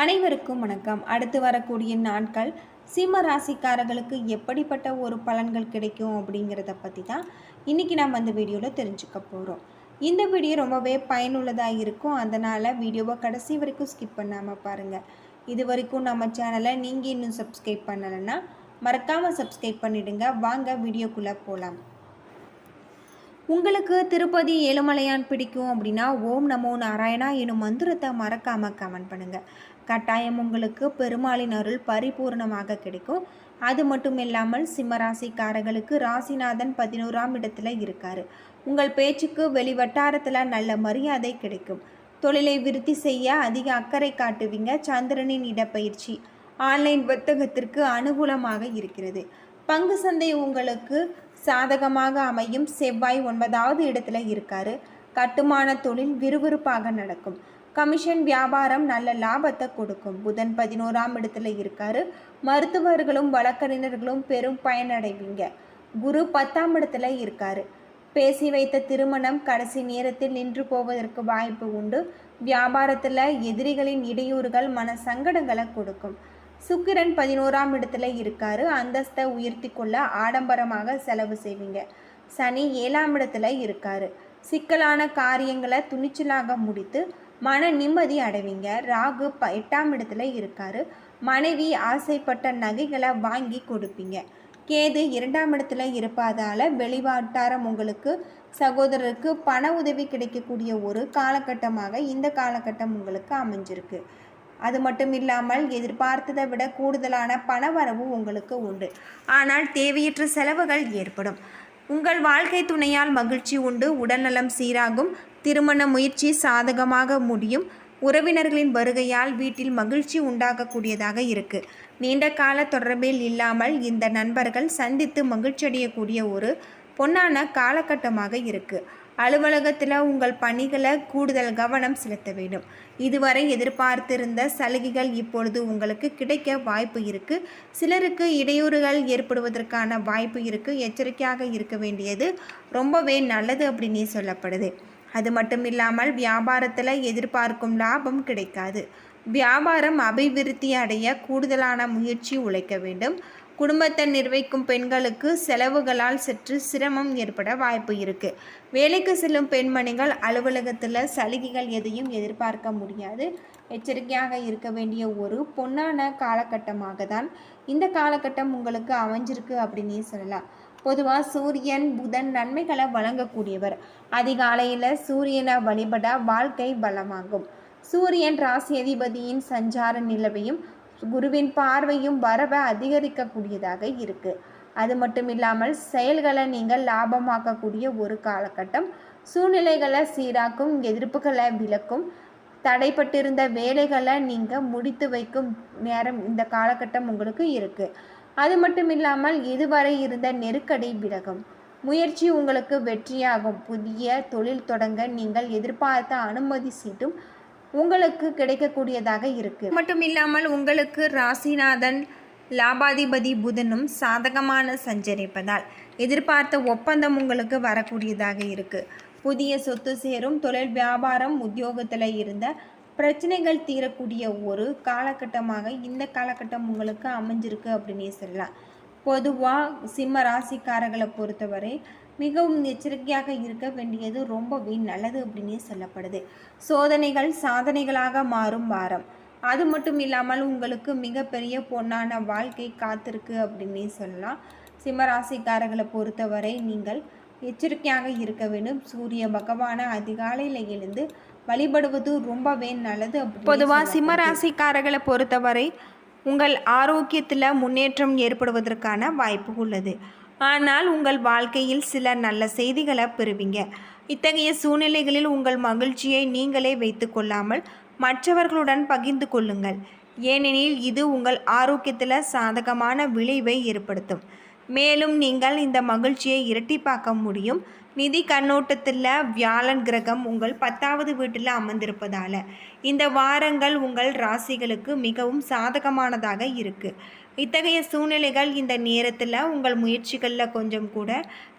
அனைவருக்கும் வணக்கம். அடுத்து வரக்கூடிய நாட்கள் சிம்ம ராசிக்காரர்களுக்கு எப்படிப்பட்ட ஒரு பலன்கள் கிடைக்கும் அப்படிங்கிறத பற்றி தான் இன்றைக்கி நம்ம அந்த வீடியோவில் தெரிஞ்சுக்க போகிறோம் இந்த வீடியோ ரொம்பவே பயனுள்ளதாக இருக்கும். அதனால் வீடியோவை கடைசி வரைக்கும் ஸ்கிப் பண்ணாமல் பாருங்கள் இது வரைக்கும் நம்ம சேனலை நீங்கள் இன்னும் சப்ஸ்கிரைப் பண்ணலைன்னா மறக்காமல் சப்ஸ்கிரைப் பண்ணிவிடுங்க வாங்க வீடியோக்குள்ளே போகலாம் உங்களுக்கு திருப்பதி ஏழுமலையான் பிடிக்கும் அப்படின்னா ஓம் நமோ நாராயணா எனும் மந்திரத்தை மறக்காமல் கமெண்ட் பண்ணுங்கள் கட்டாயம் உங்களுக்கு பெருமாளின் அருள் பரிபூர்ணமாக கிடைக்கும். அது மட்டும் இல்லாமல் சிம்மராசிக்காரர்களுக்கு ராசிநாதன் பதினோராம் இடத்துல இருக்கார். உங்கள் பேச்சுக்கு வெளி வட்டாரத்தில் நல்ல மரியாதை கிடைக்கும். தொழிலை விருத்தி செய்ய அதிக அக்கறை காட்டுவீங்க. சந்திரனின் இடப்பயிற்சி ஆன்லைன் வர்த்தகத்திற்கு அனுகூலமாக இருக்கிறது. பங்கு சந்தை உங்களுக்கு சாதகமாக அமையும். செவ்வாய் ஒன்பதாவது இடத்துல இருக்காரு. கட்டுமான தொழில் விறுவிறுப்பாக நடக்கும். கமிஷன் வியாபாரம் நல்ல லாபத்தை கொடுக்கும். புதன் பதினோராம் இடத்துல இருக்காரு. மருத்துவர்களும் வழக்கறிஞர்களும் பெரும் பயனடைவீங்க. குரு பத்தாம் இடத்துல இருக்காரு. பேசி வைத்த திருமணம் கடைசி நேரத்தில் நின்று போவதற்கு வாய்ப்பு உண்டு. வியாபாரத்தில் எதிரிகளின் இடையூறுகள் மன சங்கடங்களை கொடுக்கும். சுக்கிரன் பதினோராம் இடத்துல இருக்காரு. அந்தஸ்தை உயர்த்தி கொள்ள ஆடம்பரமாக செலவு செய்வீங்க. சனி ஏழாம் இடத்துல இருக்காரு. சிக்கலான காரியங்களை துணிச்சலாக முடித்து மன நிம்மதி அடைவீங்க. ராகு ப எட்டாம் இடத்துல இருக்காரு. மனைவி ஆசைப்பட்ட நகைகளை வாங்கி கொடுப்பீங்க. கேது இரண்டாம் இடத்துல இருப்பதால் வெளிவாட்டாரம் உங்களுக்கு சகோதரருக்கு பண உதவி கிடைக்கக்கூடிய ஒரு காலகட்டமாக இந்த காலகட்டம் உங்களுக்கு அமைஞ்சிருக்கு. அது மட்டும் இல்லாமல் எதிர்பார்த்ததை விட கூடுதலான பணவரவு உங்களுக்கு உண்டு. ஆனால் தேவையற்ற செலவுகள் ஏற்படும். உங்கள் வாழ்க்கை துணையால் மகிழ்ச்சி உண்டு. உடல்நலம் சீராகும். திருமண முயற்சி சாதகமாக முடியும். உறவினர்களின் வருகையால் வீட்டில் மகிழ்ச்சி உண்டாகக்கூடியதாக இருக்கு. நீண்ட கால தொடர்பில் இல்லாமல் இந்த நண்பர்கள் சந்தித்து மகிழ்ச்சியடையக்கூடிய ஒரு பொன்னான காலகட்டமாக இருக்குது அலுவலகத்தில் உங்கள் பணிகளை கூடுதல் கவனம் செலுத்த வேண்டும். இதுவரை எதிர்பார்த்திருந்த சலுகைகள் இப்பொழுது உங்களுக்கு கிடைக்க வாய்ப்பு இருக்குது சிலருக்கு இடையூறுகள் ஏற்படுவதற்கான வாய்ப்பு இருக்குது எச்சரிக்கையாக இருக்க வேண்டியது ரொம்பவே நல்லது அப்படின்னு சொல்லப்படுது. அது மட்டும் இல்லாமல் வியாபாரத்தில் எதிர்பார்க்கும் லாபம் கிடைக்காது. வியாபாரம் அபிவிருத்தி அடைய கூடுதலான முயற்சி உழைக்க வேண்டும். குடும்பத்தை நிர்வகிக்கும் பெண்களுக்கு செலவுகளால் சற்று சிரமம் ஏற்பட வாய்ப்பு இருக்குது வேலைக்கு செல்லும் பெண்மணிகள் அலுவலகத்தில் சலுகைகள் எதையும் எதிர்பார்க்க முடியாது. எச்சரிக்கையாக இருக்க வேண்டிய ஒரு பொன்னான காலகட்டமாக தான் இந்த காலகட்டம் உங்களுக்கு அமைஞ்சிருக்கு அப்படின்னே சொல்லலாம். பொதுவாக சூரியன் புதன் நன்மைகளை வழங்கக்கூடியவர். அதிகாலையில் சூரியனை வழிபட வாழ்க்கை பலமாகும். சூரியன் ராசி அதிபதியின் சஞ்சார நிலவையும் குருவின் பார்வையும் வரவை அதிகரிக்கக்கூடியதாக இருக்குது அது மட்டும் இல்லாமல் செயல்களை நீங்கள் லாபமாக்கக்கூடிய ஒரு காலகட்டம். சூழ்நிலைகளை சீராக்கும் எதிர்ப்புகளை விளக்கும் தடைப்பட்டிருந்த வேலைகளை நீங்கள் முடித்து வைக்கும் நேரம் இந்த காலகட்டம் உங்களுக்கு இருக்குது அது மட்டும் இல்லாமல் இதுவரை இருந்த நெருக்கடி விலகும். முயற்சி உங்களுக்கு வெற்றியாகும். புதிய தொழில் தொடங்க நீங்கள் எதிர்பார்த்த அனுமதி சீட்டும் உங்களுக்கு கிடைக்கக்கூடியதாக இருக்கு. மட்டும் இல்லாமல் உங்களுக்கு ராசிநாதன் லாபாதிபதி புதனும் சாதகமான சஞ்சரிப்பதால் எதிர்பார்த்த ஒப்பந்தம் உங்களுக்கு வரக்கூடியதாக இருக்கு. புதிய சொத்து சேரும் தொழில் வியாபாரம் உத்தியோகத்தில் இருந்த பிரச்சனைகள் தீரக்கூடிய ஒரு காலகட்டமாக இந்த காலகட்டம் உங்களுக்கு அமைஞ்சிருக்கு அப்படின்னே சொல்லலாம். பொதுவாக சிம்ம ராசிக்காரர்களை பொறுத்தவரை மிகவும் எச்சரிக்கையாக இருக்க வேண்டியது ரொம்பவே நல்லது அப்படின்னே சொல்லப்படுது. சோதனைகள் சாதனைகளாக மாறும் வாரம். அது மட்டும் இல்லாமல் உங்களுக்கு மிகப்பெரிய பொன்னான வாழ்க்கை காத்திருக்கு அப்படின்னே சொல்லலாம். சிம்மராசிக்காரர்களை பொறுத்தவரை நீங்கள் எச்சரிக்கையாக இருக்க வேண்டும். சூரிய பகவானை அதிகாலையில் எழுந்து வழிபடுவது ரொம்பவே நல்லது பொதுவாக சிம்மராசிக்காரர்களை பொறுத்தவரை உங்கள் ஆரோக்கியத்தில் முன்னேற்றம் ஏற்படுவதற்கான வாய்ப்பு உள்ளது. ஆனால் உங்கள் வாழ்க்கையில் சில நல்ல செய்திகளை பெறுவீங்க. இத்தகைய சூழ்நிலைகளில் உங்கள் மகிழ்ச்சியை நீங்களே வைத்து கொள்ளாமல் மற்றவர்களுடன் பகிர்ந்து கொள்ளுங்கள். ஏனெனில் இது உங்கள் ஆரோக்கியத்தில் சாதகமான விளைவை ஏற்படுத்தும். மேலும் நீங்கள் இந்த மகிழ்ச்சியை இரட்டிப்பாக்க முடியும். நிதி கண்ணோட்டத்தில் வியாழன் கிரகம் உங்கள் பத்தாவது வீட்டில் அமர்ந்திருப்பதால் இந்த வாரங்கள் உங்கள் ராசிகளுக்கு மிகவும் சாதகமானதாக இருக்குது இத்தகைய சூழ்நிலைகள் இந்த நேரத்தில் உங்கள் முயற்சிகளில் கொஞ்சம் கூட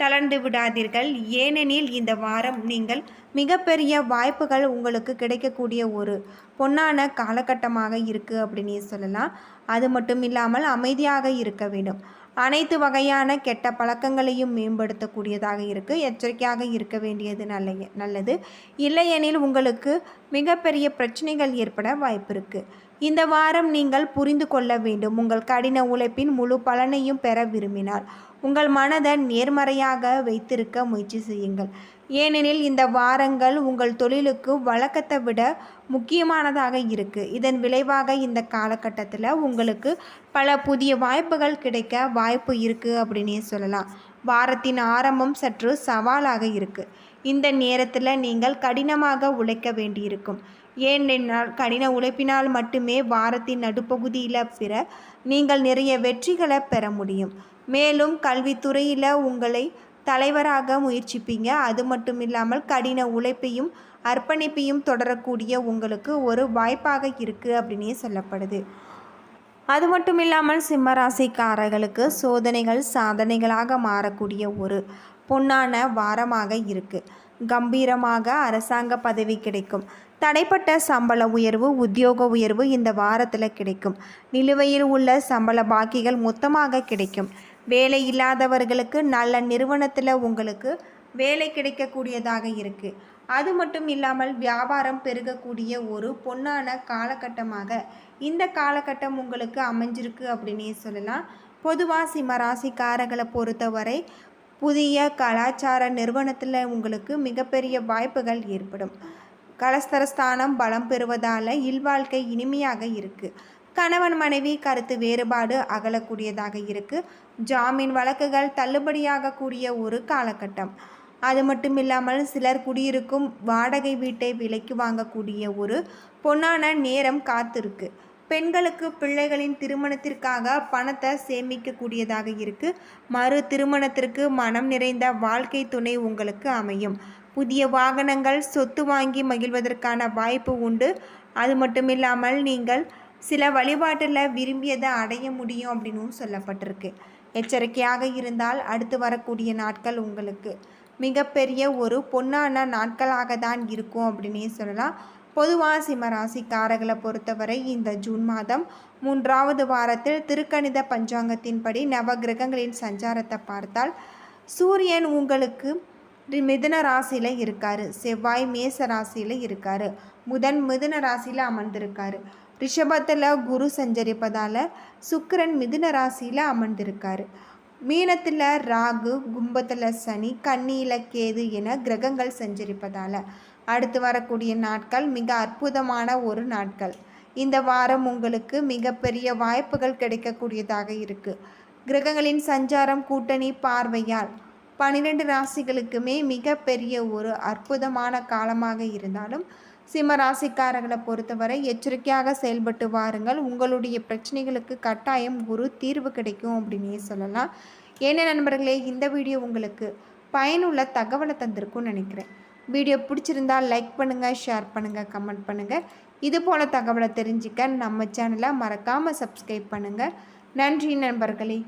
தளர்ந்து விடாதீர்கள். ஏனெனில் இந்த வாரம் நீங்கள் மிகப்பெரிய வாய்ப்புகள் உங்களுக்கு கிடைக்கக்கூடிய ஒரு பொன்னான காலகட்டமாக இருக்குது அப்படின்னு சொல்லலாம். அது மட்டும் இல்லாமல் அமைதியாக இருக்க வேண்டும். அனைத்து வகையான கெட்ட பழக்கங்களையும் மேம்படுத்தக்கூடியதாக இருக்குது எச்சரிக்கையாக இருக்க வேண்டியது நல்ல நல்லது. இல்லையெனில் உங்களுக்கு மிகப்பெரிய பிரச்சனைகள் ஏற்பட வாய்ப்பு இருக்குது இந்த வாரம் நீங்கள் புரிந்து கொள்ள வேண்டும். உங்கள் கடின உழைப்பின் முழு பலனையும் பெற விரும்பினால். உங்கள் மனதை நேர்மறையாக வைத்திருக்க முயற்சி செய்யுங்கள். ஏனெனில் இந்த வாரங்கள் உங்கள் தொழிலுக்கு வழக்கத்தை விட முக்கியமானதாக இருக்குது இதன் விளைவாக இந்த காலகட்டத்தில் உங்களுக்கு பல புதிய வாய்ப்புகள் கிடைக்க வாய்ப்பு இருக்குது அப்படின்னே சொல்லலாம். வாரத்தின் ஆரம்பம் சற்று சவாலாக இருக்குது இந்த நேரத்தில் நீங்கள் கடினமாக உழைக்க வேண்டியிருக்கும். ஏனென்றால் கடின உழைப்பினால் மட்டுமே வாரத்தின் நடுப்பகுதியில் பிற நீங்கள் நிறைய வெற்றிகளை பெற முடியும். மேலும் கல்வித்துறையில் உங்களை தலைவராக முயற்சிப்பீங்க. அது மட்டும் இல்லாமல் கடின உழைப்பையும் அர்ப்பணிப்பையும் தொடரக்கூடிய உங்களுக்கு ஒரு வாய்ப்பாக இருக்குது அப்படின்னே சொல்லப்படுது. அது மட்டும் இல்லாமல் சிம்மராசிக்காரர்களுக்கு சோதனைகள் சாதனைகளாக மாறக்கூடிய ஒரு பொன்னான வாரமாக இருக்குது கம்பீரமாக அரசாங்க பதவி கிடைக்கும். தடைப்பட்ட சம்பள உயர்வு உத்தியோக உயர்வு இந்த வாரத்தில் கிடைக்கும். நிலுவையில் உள்ள சம்பள பாக்கிகள் மொத்தமாக கிடைக்கும். வேலை இல்லாதவர்களுக்கு நல்ல நிறுவனத்தில் உங்களுக்கு வேலை கிடைக்கக்கூடியதாக இருக்குது அது மட்டும் இல்லாமல் வியாபாரம் பெருகக்கூடிய ஒரு பொன்னான காலகட்டமாக இந்த காலகட்டம் உங்களுக்கு அமைஞ்சிருக்கு அப்படின்னே சொல்லலாம். பொதுவாக சிம்ம ராசிக்காரர்களை பொறுத்தவரை புதிய கலாச்சார நிறுவனத்தில் உங்களுக்கு மிகப்பெரிய வாய்ப்புகள் ஏற்படும். கலஸ்தரஸ்தானம் பலம் பெறுவதால் இல்வாழ்க்கை இனிமையாக இருக்குது கணவன் மனைவி கருத்து வேறுபாடு அகலக்கூடியதாக இருக்குது ஜாமீன் வழக்குகள் தள்ளுபடியாகக்கூடிய ஒரு காலகட்டம். அது மட்டும் இல்லாமல் சிலர் குடியிருக்கும் வாடகை வீட்டை விலைக்கு வாங்கக்கூடிய ஒரு பொன்னான நேரம் காத்திருக்கு. பெண்களுக்கு பிள்ளைகளின் திருமணத்திற்காக பணத்தை சேமிக்கக்கூடியதாக இருக்குது மறு திருமணத்திற்கு மனம் நிறைந்த வாழ்க்கை துணை உங்களுக்கு அமையும். புதிய வாகனங்கள் சொத்து வாங்கி மகிழ்வதற்கான வாய்ப்பு உண்டு. அது மட்டும் இல்லாமல் நீங்கள் சில வழிபாட்டில் விரும்பியதை அடைய முடியும் அப்படின்னும் சொல்லப்பட்டிருக்கு. எச்சரிக்கையாக இருந்தால் அடுத்து வரக்கூடிய நாட்கள் உங்களுக்கு மிகப்பெரிய ஒரு பொன்னான நாட்களாக தான் இருக்கும் அப்படின்னே சொல்லலாம். பொதுவாக சிம்மராசிக்காரர்களை பொறுத்தவரை இந்த ஜூன் மாதம் மூன்றாவது வாரத்தில் திருக்கணித பஞ்சாங்கத்தின்படி நவகிரகங்களின் சஞ்சாரத்தை பார்த்தால் சூரியன் உங்களுக்கு மிதுன ராசியில் இருக்கார். செவ்வாய் மேச ராசியில் இருக்கார். புதன் மிதுன ராசியில் அமர்ந்திருக்காரு. ரிஷபத்தில் குரு சஞ்சரிப்பதால் சுக்கரன் மிதுன ராசியில் அமர்ந்திருக்கார். மீனத்தில் ராகு கும்பத்தில் சனி கண்ணியில் கேது என கிரகங்கள் சஞ்சரிப்பதால் அடுத்து வரக்கூடிய நாட்கள் மிக அற்புதமான ஒரு நாட்கள். இந்த வாரம் உங்களுக்கு மிகப்பெரிய வாய்ப்புகள் கிடைக்கக்கூடியதாக இருக்குது கிரகங்களின் சஞ்சாரம் கூட்டணி பார்வையால் பன்னிரெண்டு ராசிகளுக்குமே மிகப்பெரிய ஒரு அற்புதமான காலமாக இருந்தாலும் சிம்ம ராசிக்காரர்களை பொறுத்தவரை எச்சரிக்கையாக செயல்பட்டு வாருங்கள். உங்களுடைய பிரச்சனைகளுக்கு கட்டாயம் ஒரு தீர்வு கிடைக்கும் அப்படின்னே சொல்லலாம். என்ன நண்பர்களே இந்த வீடியோ உங்களுக்கு பயனுள்ள தகவலை தந்திருக்கும்னு நினைக்கிறேன். வீடியோ பிடிச்சிருந்தால் லைக் பண்ணுங்கள் ஷேர் பண்ணுங்கள் கமெண்ட் பண்ணுங்கள் இது போல் தகவலை தெரிஞ்சுக்க நம்ம சேனலை மறக்காமல் சப்ஸ்கிரைப் பண்ணுங்கள் நன்றி நண்பர்களே.